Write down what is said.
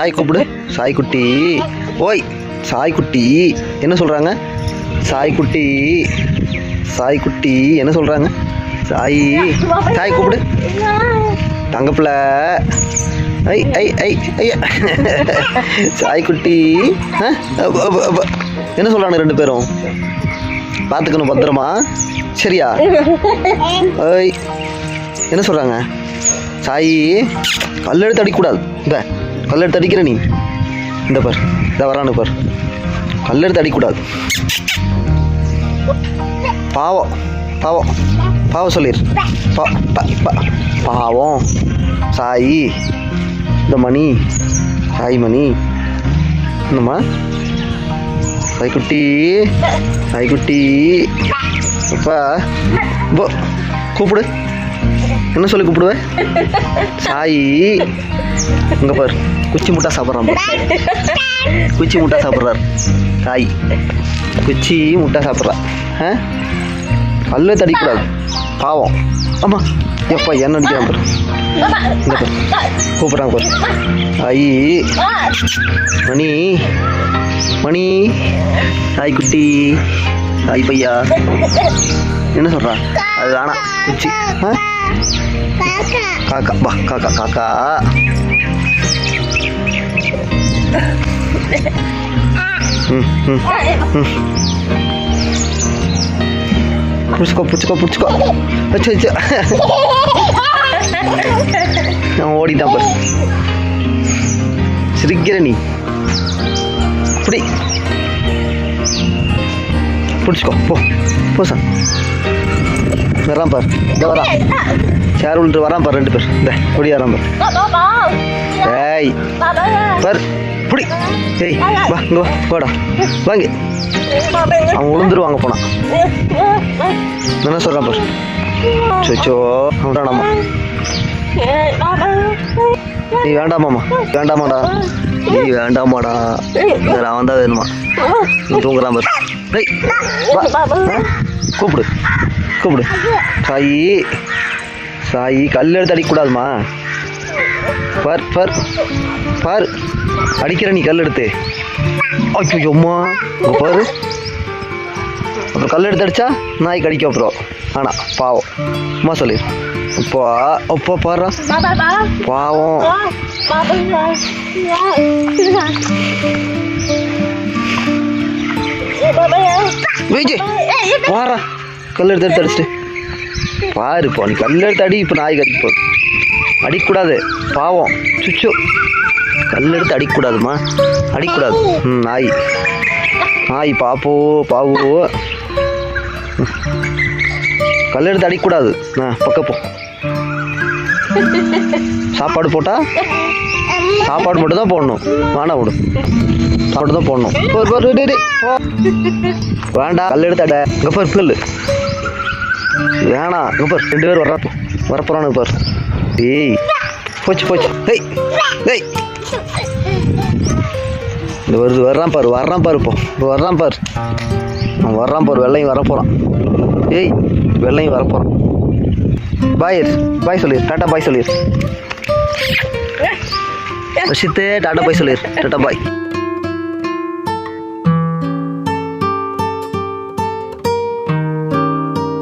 சாய் கூப்பிடு. சாய் குட்டி. ஓய் சாய் குட்டி. என்ன சொல்கிறாங்க சாய் குட்டி. சாய் குட்டி. என்ன சொல்கிறாங்க சாய். சாய் கூப்பிடு. தங்கப்பிள்ள ஐ ஐ ஐ ஐயா. சாய் குட்டி. என்ன சொல்கிறாங்க ரெண்டு பேரும்? பார்த்துக்கணும் பத்திரமா. சரியா? ஐய் என்ன சொல்கிறாங்க சாய் கல்லெடுத்து அடிக்கக்கூடாது. இந்த. கல்லெடுத்து அடிக்கிற நீ. இந்த பார் இந்த வரானு பார். கல்லெடுத்து அடிக்கக்கூடாது. பாவம் பாவம் பாவம் சொல்லிடு பா பாவம் சாய் இந்த மணி சாய் மணி. என்னம்மா? சாய்க்குட்டி சாய்க்குட்டி அப்பா போ கூப்பிடு. என்ன சொல்லி கூப்பிடுவ? சாய். இங்க பாரு குச்சி முட்டா சாப்பிட்றான் குச்சி முட்டா சாப்பிட்றாரு. காய். குச்சி முட்டா சாப்பிட்றா. ஆ? கல்லு தடிக்கூடாது பாவம். ஆமாம் எப்பா என்ன அடிக்கிறான் பாரு இந்த பாரு கூப்பிட்றாங்க பாரு சாய் மணி மணி சாய் குட்டி சாய் பையா என்ன சொல்றா அது வேணாம் குச்சி ஆ காக்கா வா காக்கா காக்கா ம் ம் ம் பிடிச்சிக்கோ பிடிச்சிக்கோ பிடிச்சிக்கோ. வச்சு வச்சு. நான் ஓடிதான் பாரு. சிரிக்கிற நீ. அப்படி பிடிச்சிக்கோ போ. போ சார். வரான் பார். இந்த வரான். சேர் விழுட்டு வரான் பார் ரெண்டு பேர். இந்த ஓடி வரான் பார். ஏய். பார் புடி. ஏய் வா இங்க வா வாடா வாங்க. அவன் விழுந்துருவாங்க போனான் என்ன சொல்கிறான் பார்? சொச்சோ வேண்டாமா நீ வேண்டாமாம்மா வேண்டாமாடா. நீ வேண்டாமாடா. நான் அவன் தான் வேணுமா? நீ தூங்குறான் பாரு கூப்பிடு. கூப்பிடு. சாயி. சாயி கல் எடுத்து அடிக்கக்கூடாதுமா. பார் பார். பார். அடிக்கிற நீ கல் எடுத்து. ஐயோ அம்மா. பாரு. அப்புறம் கல் எடுத்து அடிச்சா நாய் கடிக்க அப்புறம். ஆனா பாவம். அம்மா சொல்லு. அப்பா அப்பா பாரு. பாவம். விஜய் பாரா கல் எடுத்து எடுத்து அடிச்சிட்டு. பாரு போ நீ கல் எடுத்து அடி இப்போ நாய் கடிக்க போகுது. அடிக்கக்கூடாது பாவம். சுச்சோ. கல் எடுத்து அடிக்கக்கூடாதுமா அடிக்கக்கூடாது ம் நாய். நாய் பாப்போ பாவோ. கல் எடுத்து அடிக்கக்கூடாது ஆ பக்கம் போ. சாப்பாடு போட்டா? சாப்பாடு மட்டும் தான் போடணும். வேணாம் விடு. சாப்பாடு தான் போடணும். போ, வேண்டாம். கல் எடுத்தாட இங்கே பாரு பிள்ளை. வேணாம். இங்கே பாரு. ரெண்டு பேர் வர வரப்போறானு பாரு. ஏய். போச்சு போச்சு. ஏய். ஏய். இந்த வருது வர்றான் பாரு. வர்றான் பாரு இப்போ. இப்போ வர்றான் பாரு. வர்றான் பாரு. வெள்ளையும் வரப்போகிறான் ஏய். வெள்ளையும் வரப்போகிறான் বাইর বাই সলির টাটা বাই সলির শীতে টাটা বাই সলির টাটা বাই।